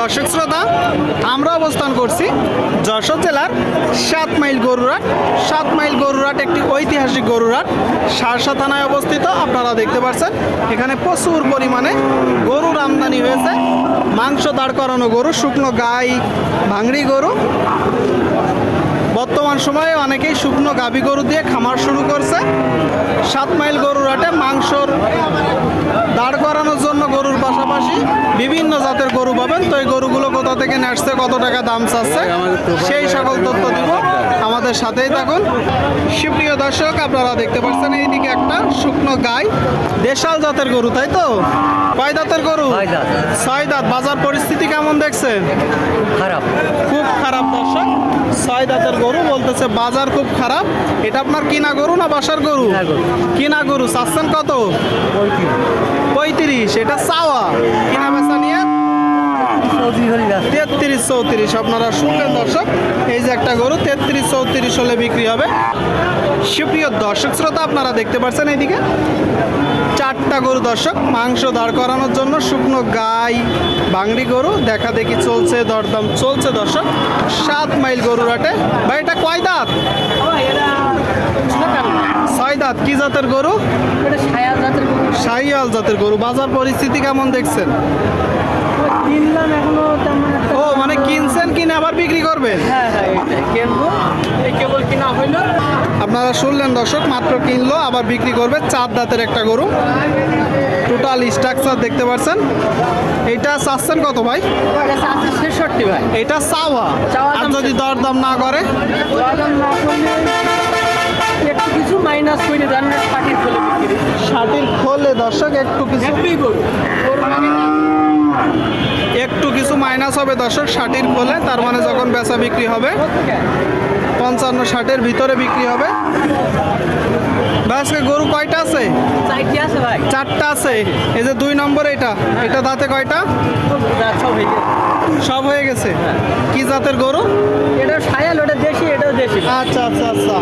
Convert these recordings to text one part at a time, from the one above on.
দর্শক শ্রোতা, আমরা অবস্থান করছি যশোর জেলার সাত মাইল গরুরাট সাত মাইল গরুরাট একটি ঐতিহাসিক গরুরাট সারসা থানায় অবস্থিত, আপনারা দেখতে পাচ্ছেন এখানে প্রচুর পরিমাণে গরুর আমদানি হয়েছে। মাংস দাঁড় করানো গরু, শুকনো গাই, ভাঙড়ি গরু। বর্তমান সময়ে অনেকেই শুকনো গাভী গরু দিয়ে খামার শুরু করছে। সাত মাইল গরুর হাটে মাংসর দাঁড় করানোর জন্য গরুর পাশাপাশি বিভিন্ন জাতের গরু পাবেন। তো এই গরুগুলো কোথা থেকে নেসছে কত টাকা দাম চাচ্ছে সেই সকল তথ্য দিব। আমাদের সাথেই থাকুন। সুপ্রিয় দর্শক আপনারা দেখতে পাচ্ছেন এইদিকে একটা শুকনো গাই। দেশাল জাতের গরু তাই তো? কয় দাঁতের গরু? ছয় দাঁত। বাজার পরিস্থিতি কেমন দেখছেন? খারাপ। খুব খারাপ দর্শক। ছয় দাঁতের গরু বলতেছে বাজার খুব খারাপ। এটা আপনার কিনা গরু না বাসার গরু। কিনা গরু। চাচ্ছেন কত? পঁয়ত্রিশ, এটা চাওয়া। কিনা বেচা নিয়ে? তেত্রিশ চৌত্রিশ, আপনারা শুনলেন দর্শক, এই যে একটা গরু, তেত্রিশ চৌত্রিশ হলে বিক্রি হবে। সুপ্রিয় দর্শক শ্রোতা, আপনারা দেখতে পাচ্ছেন এইদিকে। চারটা গরু দর্শক, মাংস দাঁড় করানোর জন্য শুকনো গাই, বাংড়ি গরু, দেখা দেখি চলছে, দরদাম চলছে দর্শক। সাত মাইল গরু রাটে ভাই, এটা কয় দাঁত? দাঁত কি জাতের গরু? এটা জাতের গরু। শাহিয়াল জাতের গরু। বাজার পরিস্থিতি কেমন দেখছেন? ও মানে কিনছেন কিনে আবার বিক্রি করবেন? হ্যাঁ হ্যাঁ আপনারা শুনলেন দর্শক মাত্র কিনলো আবার বিক্রি করবে চার দাঁতের একটা গরু। টোটাল স্ট্রাকচার দেখতে পাচ্ছেন। এইটা চাচ্ছেন কত ভাই? এটা ছেষট্টি ভাই। এটা চাওয়া। চাওয়া আর যদি দরদাম না করে? দরদাম না করলে একটু কিছু মাইনাস করে দেন পাটির ফলে বিক্রি ষাটির খোলে দর্শক একটু কিছু। একটু কিছু মাইনাস হবে দর্শক ষাটির খোলে তার মানে যখন বেচা বিক্রি হবে পঞ্চান্ন ষাটের ভিতরে বিক্রি হবে। আজকে গরু কয়টা আছে? চারটা আছে এই যে দুই নম্বর এটা এটা দাঁতে কয়টা? সব হয়ে গেছে। কি জাতের গরু? এটা সায়াল ওটা দেশি এটাও দেশি। আচ্ছা আচ্ছা আচ্ছা।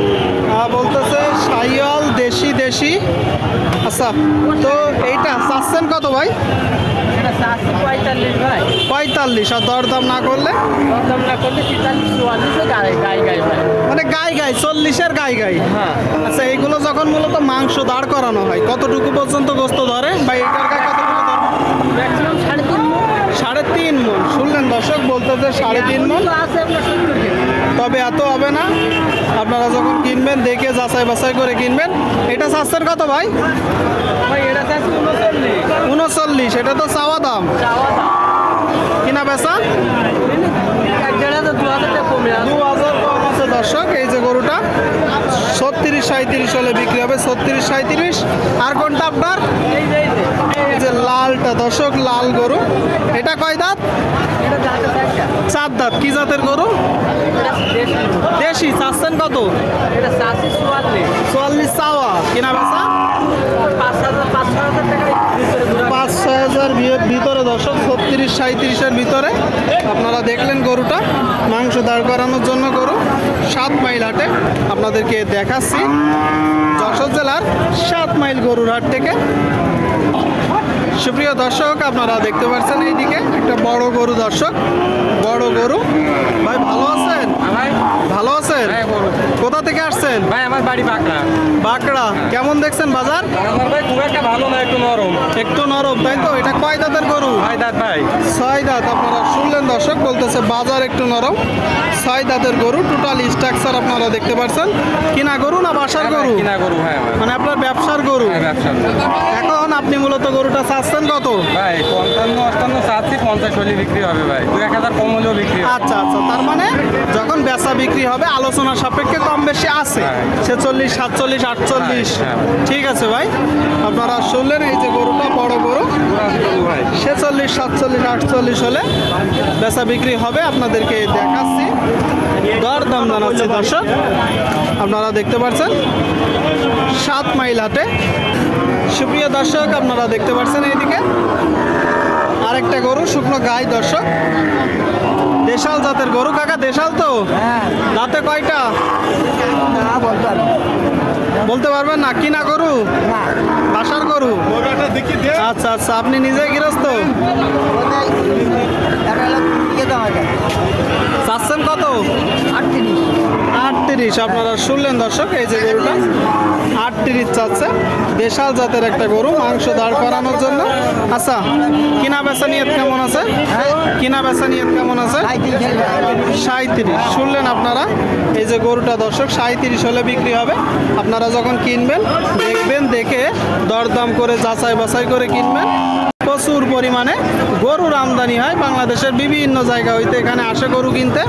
বলতেছে সাইয়াল দেশি দেশি। আচ্ছা তো এইটা চাচ্ছেন কত ভাই? এটা পঁয়তাল্লিশ আর দরদাম না করলে? দরদাম না করলে চুয়াল্লিশও গায়ে গায়ে গায়ে মানে গাই গাই চল্লিশের গাই গাই হ্যাঁ। আচ্ছা এইগুলো যখন মূলত মাংস দাঁড় করানো হয় কতটুকু পর্যন্ত গোস্ত ধরে? বা এটার গায়ে কতটুকু ধরে ম্যাক্সিমাম সাড়ে তিন মণ। সাড়ে তিন মন। শুনলেন দর্শক বলতেছে সাড়ে তিন মন। তবে এত হবে না। আপনারা যখন কিনবেন দেখে যাচাই বাছাই করে কিনবেন। এটা স্বাস্থ্যের কত ভাই? উনচল্লিশ। এটা তো চাওয়া দাম। কিনা বেচা? দু হাজার দর্শক এই যে গরুটা ছত্রিশ সাঁত্রিশ হলে বিক্রি হবে ছত্রিশ সাঁত্রিশ আর কোনটা আপনার? এই যে লালটা দর্শক লাল গরু। এটা কয় দাঁত? চার দাঁত। কি জাতের গরু? দেশি চাচ্ছেন কত? চুয়াল্লিশ। চুয়াল্লিশ চাওয়া। কিনা বেচা? পাঁচ হাজার পাঁচ ছ হাজার টাকা ভিতরে ঘুরে পাঁচ ছয় হাজার ভিতরে দর্শক, ছত্রিশ সাঁত্রিশের ভিতরে আপনারা দেখলেন গরুটা। মাংস দাঁড় করানোর জন্য গরু। সাত মাইল হাটে আপনাদেরকে দেখাচ্ছি। যশোর জেলার সাত মাইল গরুর হাট থেকে। সুপ্রিয় দর্শক, আপনারা দেখতে পাচ্ছেন এইদিকে একটা বড় গরু দর্শক। বড় গরু। ভাই, ভালো আছেন? ভাই ভালো আছেন হ্যাঁ, বলুন। কোথা ভাই আমার বাড়ি বাঁকড়া। বাঁকড়া। কেমন দেখছেন বাজার? আমার ভাই খুব একটা ভালো না একটু নরম। একটু নরম তাই তো? এটা কয় দাঁতের গরু? ভাই দাঁত ভাই। ছয় দাঁত আপনারা শুনলেন দর্শক বলতেছে বাজার একটু নরম। ছয় দাঁতের গরু টোটাল স্ট্রাকচার আপনারা দেখতে পাচ্ছেন কিনা গরু না বাসার হ্যাঁ গরু? কিনা গরু হ্যাঁ মানে আপনার ব্যবসার গরু? ব্যবসার ব্যবসা এখন আপনি মূলত গরুটা চাচ্ছেন কত? ভাই পঞ্চান্ন অষ্টান্ন চাচ্ছি পঞ্চাশ হলে বিক্রি হবে ভাই। দু এক হাজার কম হলেও বিক্রি আচ্ছা আচ্ছা তার মানে যখন বেচা বিক্রি হবে আলোচনা সাপেক্ষে কম বেশি আছে। হ্যাঁ। ছেচল্লিশ সাতচল্লিশ আটচল্লিশ। হ্যাঁ, ঠিক আছে ভাই আপনারা শুনলেন এই যে গরুটা বড় গরু। ছেচল্লিশ সাতচল্লিশ আটচল্লিশ হলে বেচা বিক্রি হবে আপনাদেরকে দেখাচ্ছি। দর দাম জানাচ্ছি দর্শক আপনারা দেখতে পাচ্ছেন সাত মাইল হাটে সুপ্রিয় দর্শক আপনারা দেখতে পাচ্ছেন এইদিকে আরেকটা গরু শুকনো গাই দর্শক দেশাল জাতের গরু কাকা দেশাল তো দাঁতে কয়টা বলতে পারবেন না কিনা গরু বাসার গরু আচ্ছা আচ্ছা আপনি নিজে গৃহস্থ আটত্রিশ আপনারা শুনলেন দর্শক এই যে গরুটা আটত্রিশ চাচ্ছে দেশাল জাতের একটা গরু মাংস দাঁড় করানোর জন্য। আচ্ছা কিনা বেচা নিয়ত কেমন আছে? কিনা বেচা নিয়ত কেমন আছে? সাঁত্রিশ শুনলেন আপনারা? এই যে গরুটা দর্শক সাঁত্রিশ হলে বিক্রি হবে। আপনারা যখন কিনবেন দেখবেন দেখে দরদাম করে যাচাই বাছাই করে কিনবেন। প্রচুর পরিমাণে গরুর আমদানি হয় বাংলাদেশের বিভিন্ন জায়গা হইতে। এখানে আসে গরু কিনতে।